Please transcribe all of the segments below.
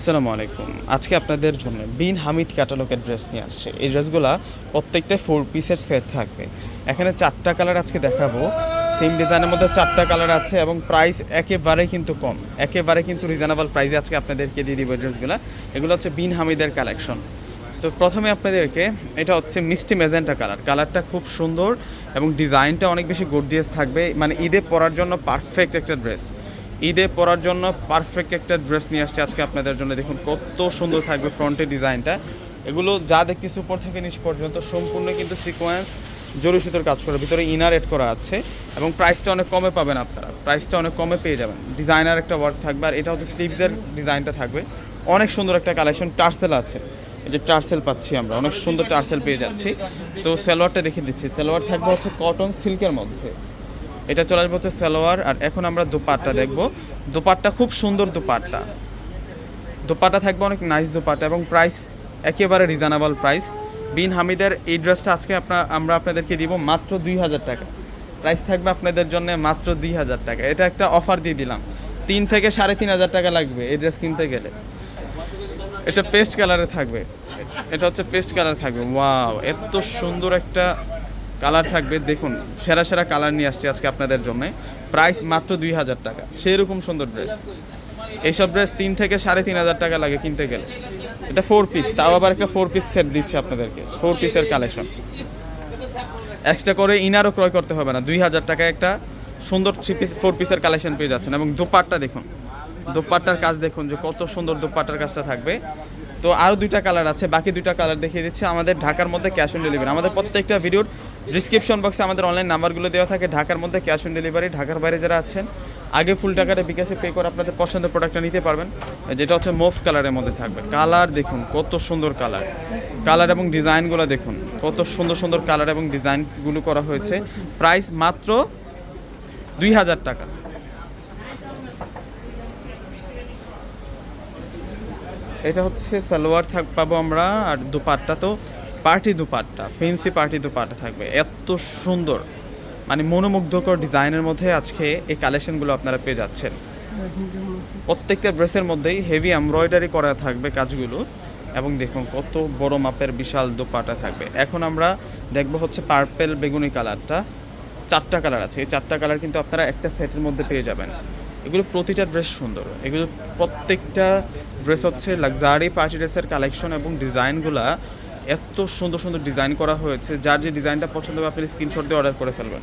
আসসালামু আলাইকুম। আজকে আপনাদের জন্য বিন হামিদ ক্যাটালগের ড্রেস নিয়ে আসছে। এই ড্রেসগুলো প্রত্যেকটা ফোর পিসের সেট থাকবে। এখানে চারটা কালার আজকে দেখাবো। সেম ডিজাইনের মধ্যে চারটা কালার আছে এবং প্রাইস একেবারে কিন্তু কম। একেবারে কিন্তু রিজনেবল প্রাইসে আজকে আপনাদেরকে দিয়ে দিব ড্রেসগুলো। এগুলো হচ্ছে বিন হামিদের কালেকশন তো প্রথমে আপনাদেরকে এটা হচ্ছে মিষ্টি মেজেন্টা কালার কালারটা খুব সুন্দর এবং ডিজাইনটা অনেক বেশি গর্জিয়াস থাকবে। মানে ঈদে পরার জন্য পারফেক্ট একটা ড্রেস ঈদে পরার জন্য পারফেক্ট একটা ড্রেস নিয়ে আসছে আজকে আপনাদের জন্য। দেখুন, কত সুন্দর থাকবে ফ্রন্টের ডিজাইনটা। এগুলো যা দেখতেছি উপর থেকে নিচ পর্যন্ত, সম্পূর্ণ কিন্তু সিকোয়েন্স জরি সুতোর কাজ করে। ভিতরে ইনার এড করা আছে এবং প্রাইসটা অনেক কমে পাবেন আপনারা। প্রাইসটা অনেক কমে পেয়ে যাবেন। ডিজাইনার একটা ওয়ার্ক থাকবে, আর এটা হচ্ছে স্লিভসের ডিজাইনটা থাকবে। অনেক সুন্দর একটা কালেকশন টার্সেল আছে। এই যে টার্সেল পাচ্ছি আমরা, অনেক সুন্দর টার্সেল পেয়ে যাচ্ছি। তো সালোয়ারটা দেখিয়ে দিচ্ছি। সালোয়ার থাকবে হচ্ছে কটন সিল্কের মধ্যে। এটা চলে আসবে হচ্ছে সালোয়ার, আর এখন আমরা দুপাট্টা দেখব। দুপাট্টা খুব সুন্দর দুপাট্টা। দুপাট্টা থাকবে অনেক নাইস দুপাট্টা এবং প্রাইস একেবারে রিজনেবল প্রাইস বিন হামিদের এই ড্রেসটা আজকে আপনার আমরা আপনাদেরকে দিব মাত্র দুই হাজার টাকা। প্রাইস থাকবে আপনাদের জন্য মাত্র দুই হাজার টাকা। এটা একটা অফার দিয়ে দিলাম। তিন থেকে সাড়ে তিন হাজার টাকা লাগবে এই ড্রেস কিনতে গেলে। এটা পেস্ট কালারে থাকবে। এটা হচ্ছে পেস্ট কালার থাকবে। ওয়াও এত সুন্দর একটা কালার থাকবে, দেখুন, সেরা সেরা কালার নিয়ে আসছি আজকে আপনাদের জন্য। প্রাইস মাত্র দুই হাজার টাকা। সেই রকম সুন্দর ড্রেস। এইসব ড্রেস তিন থেকে সাড়ে তিন হাজার টাকা লাগে কিনতে গেলে। এটা ফোর পিস তাও আবার একটা ফোর পিস সেট দিচ্ছে আপনাদেরকে। ফোর পিসের কালেকশন এক্সট্রা করে ইনারও ক্রয় করতে হবে না। দুই হাজার টাকায় একটা সুন্দর থ্রি পিস ফোর পিসের কালেকশন পেয়ে যাচ্ছেন। এবং দোপাট্টা দেখুন, দোপাট্টার কাজ দেখুন যে কত সুন্দর দোপাট্টার কাজটা থাকবে। তো আরও দুইটা কালার আছে, বাকি দুইটা কালার দেখিয়ে দিচ্ছি। আমাদের ঢাকার মধ্যে ক্যাশ অন ডেলিভারি আমাদের প্রত্যেকটা ভিডিওর ডিসক্রিপশন বক্সে আমাদের অনলাইন নাম্বারগুলো দেওয়া থাকে। ঢাকার মধ্যে ক্যাশ অন ডেলিভারি ঢাকার বাইরে যারা আছেন, আগে ফুল টাকাটা বিকাশে পে করে আপনাদের পছন্দের প্রোডাক্টটা নিতে পারবেন। যেটা হচ্ছে মোফ কালারের মধ্যে থাকবে। কালার দেখুন, কত সুন্দর কালার কালার এবং ডিজাইনগুলো দেখুন, কত সুন্দর সুন্দর কালার এবং ডিজাইনগুলো করা হয়েছে। প্রাইস মাত্র দুই হাজার টাকা। এটা হচ্ছে সালোয়ার থাক পাবো আমরা, আর দুপাট্টা তো party dupatta fancy party dupatta থাকবে। এত সুন্দর মানে মনোমুগ্ধকর ডিজাইনের মধ্যে আজকে এই কালেকশনগুলো আপনারা পেয়ে যাচ্ছেন। প্রত্যেকটা ড্রেসের মধ্যেই হেভি এমব্রয়ডারি করা থাকবে কাজগুলো এবং দেখুন কত বড় মাপের বিশাল দোপাটা থাকবে। এখন আমরা দেখব হচ্ছে পার্পেল বেগুনি কালারটা চারটা কালার আছে। এই চারটা কালার কিন্তু আপনারা একটা সেটের মধ্যে পেয়ে যাবেন। এগুলো প্রতিটা ড্রেস সুন্দর। এগুলো প্রত্যেকটা ড্রেস হচ্ছে লাক্সারি পার্টি ড্রেসের কালেকশন এবং ডিজাইনগুলা এত সুন্দর সুন্দর ডিজাইন করা হয়েছে, যার যে ডিজাইনটা পছন্দ হবে, আপনি স্ক্রিনশট দিয়ে অর্ডার করে ফেলবেন।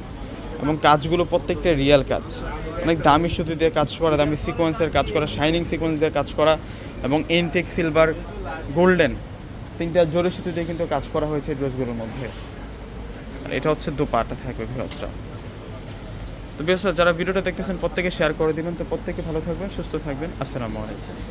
এবং কাজগুলো প্রত্যেকটা রিয়েল কাজ। অনেক দামি সুতি দিয়ে কাজ করা, দামি সিকোয়েন্সের কাজ করা শাইনিং সিকোয়েন্স দিয়ে কাজ করা, এবং এনটেক সিলভার গোল্ডেন তিনটা জোরে সুতি দিয়ে কিন্তু কাজ করা হয়েছে ড্রেসগুলোর মধ্যে। এটা হচ্ছে দোপাটা থাকবে ভিউসটা তো বেশ যারা ভিডিওটা দেখতেছেন, প্রত্যেকে শেয়ার করে দিবেন। তো প্রত্যেকে ভালো থাকবেন, সুস্থ থাকবেন। আসসালামু আলাইকুম।